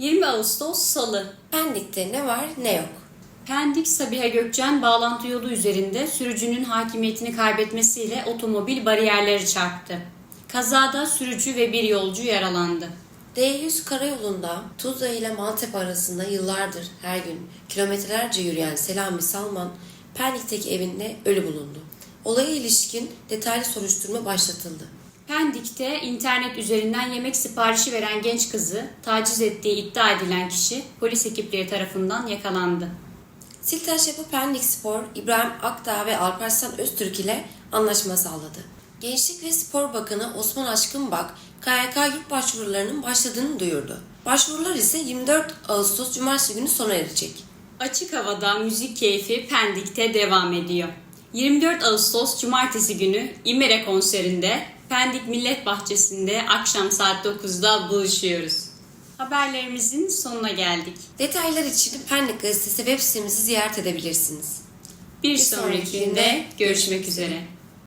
20 Ağustos Salı. Pendik'te ne var ne yok. Pendik Sabiha Gökçen bağlantı yolu üzerinde sürücünün hakimiyetini kaybetmesiyle otomobil bariyerleri çarptı. Kazada sürücü ve bir yolcu yaralandı. D100 karayolunda Tuzla ile Maltepe arasında yıllardır her gün kilometrelerce yürüyen Selami Salman, Pendik'teki evinde ölü bulundu. Olaya ilişkin detaylı soruşturma başlatıldı. Pendik'te internet üzerinden yemek siparişi veren genç kızı taciz ettiği iddia edilen kişi polis ekipleri tarafından yakalandı. Siltaş Yapı Pendik Spor, İbrahim Akdağ ve Alparslan Öztürk ile anlaşma sağladı. Gençlik ve Spor Bakanı Osman Aşkınbak, KYK yurt başvurularının başladığını duyurdu. Başvurular ise 24 Ağustos Cumartesi günü sona erecek. Açık havada müzik keyfi Pendik'te devam ediyor. 24 Ağustos Cumartesi günü İmere konserinde Pendik Millet Bahçesi'nde akşam saat 9'da buluşuyoruz. Haberlerimizin sonuna geldik. Detaylar için Pendik Gazetesi web sitemizi ziyaret edebilirsiniz. Bir sonrakinde görüşmek üzere.